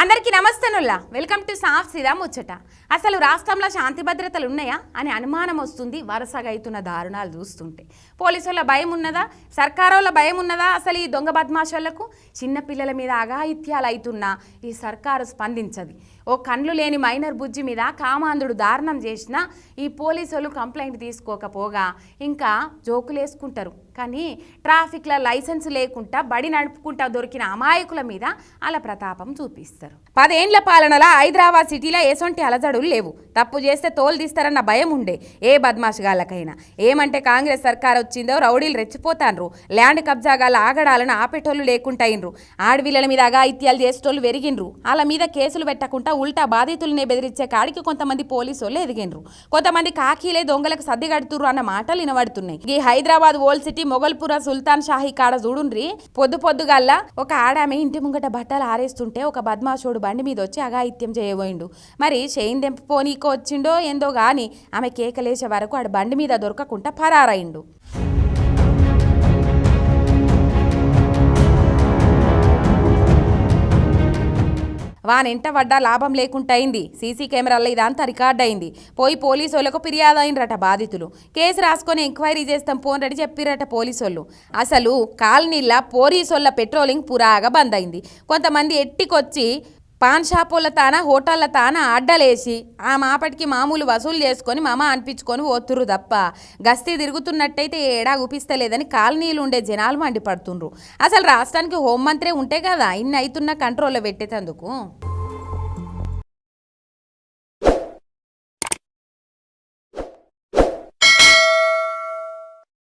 అందరికీ నమస్తనుల్లా. Welcome to సాఫ్ సీదా ముచ్చట. అసలు రాష్ట్రంలో శాంతి భద్రతలు ఉన్నాయా అని అనుమానం వస్తుంది వరుసగా అవుతున్న దారుణాలు చూస్తుంటే. పోలీసుల భయం ఉన్నదా? సర్కారోళ్ళ భయం ఉన్నదా అసలు ఈ దొంగ బద్మాషులకు? చిన్నపిల్లల మీద అఘాయిత్యాలు అవుతున్నా ఈ సర్కారు స్పందించదు. ఓ కండ్లు లేని మైనర్ బుజ్జి మీద కామాంధుడు దారుణం చేసినా ఈ పోలీసులు కంప్లైంట్ తీసుకోకపోగా ఇంకా జోకులేసుకుంటారు కానీ ట్రాఫిక్ల లైసెన్స్ లేకుండా బడి నడుపుకుంటా దొరికిన అమాయకుల మీద అలా ప్రతాపం చూపిస్తారు పదేండ్ల పాలనలో హైదరాబాద్ సిటీలో ఎసొంటి అలజడులు లేవు. తప్పు చేస్తే తోలు తీస్తారన్న భయం ఉండే. ఏ బద్మాష్ గాళ్ళకైనా. ఏమంటే కాంగ్రెస్ సర్కార్ వచ్చిందో రౌడీలు రెచ్చిపోతాన్రు. ల్యాండ్ కబ్జాగాల ఆగడాలను ఆపేటోళ్ళు లేకుంటాయిన్రు ఆడవిళ్ళల మీద అఘాయిత్యాలు చేసేటోళ్ళు వెరిగిండ్రు. వాళ్ళ మీద కేసులు పెట్టకుండా ఉల్టా బాధితులనే బెదిరించే కాడికి కొంతమంది పోలీసు వాళ్ళు ఎదిగిండ్రు. కొంతమంది కాకీలే దొంగలకు సర్ది కడుతురు అన్న మాటలు వినబడుతున్నాయి. ఈ హైదరాబాద్ ఓల్డ్ సిటీ మొగల్పుర సుల్తాన్ షాహీ కాడ చూడుండ్రి. పొద్దు పొద్దుగల్లా ఒక ఆడామె ఇంటి ముంగట బట్టలు ఆరేస్తుంటే ఒక బద్మాషోడు బండి మీద వచ్చి అఘాయిత్యం చేయబోయిండు. మరి చేయిన్ దెంపపోనీకో వచ్చిండో ఏందో గాని ఆమె కేకలేసే వరకు ఆడ బండి మీద దొరకకుండా పరారైండు. వానెంట పడ్డా లాభం లేకుండా అయింది సీసీ కెమెరాల్లో ఇదంతా రికార్డ్ అయింది. పోయి పోలీసులకు ఫిర్యాదు అయినరట బాధితులు. కేసు రాసుకొని ఎంక్వైరీ చేస్తాం పోనరటి చెప్పిరట పోలీసోళ్ళు. అసలు కాలనీల పోలీసోళ్ళ పెట్రోలింగ్ పురాగా బంద్ అయింది కొంతమంది ఎట్టికొచ్చి పాన్ షాపుల తాన హోటళ్ళ తాన అడ్డలేసి ఆ మాపటికి మామూలు వసూలు చేసుకొని మమ అనిపించుకొని పోతుర్రు తప్ప గస్తీ తిరుగుతున్నట్టయితే ఏడా ఊపిస్తలేదని కాలనీలు ఉండే జనాలు మండిపడుతుండ్రు. అసలు రాష్ట్రానికి హోంమంత్రే ఉంటే కదా ఇన్ని అవుతున్న కంట్రోల్లో పెట్టేటందుకు?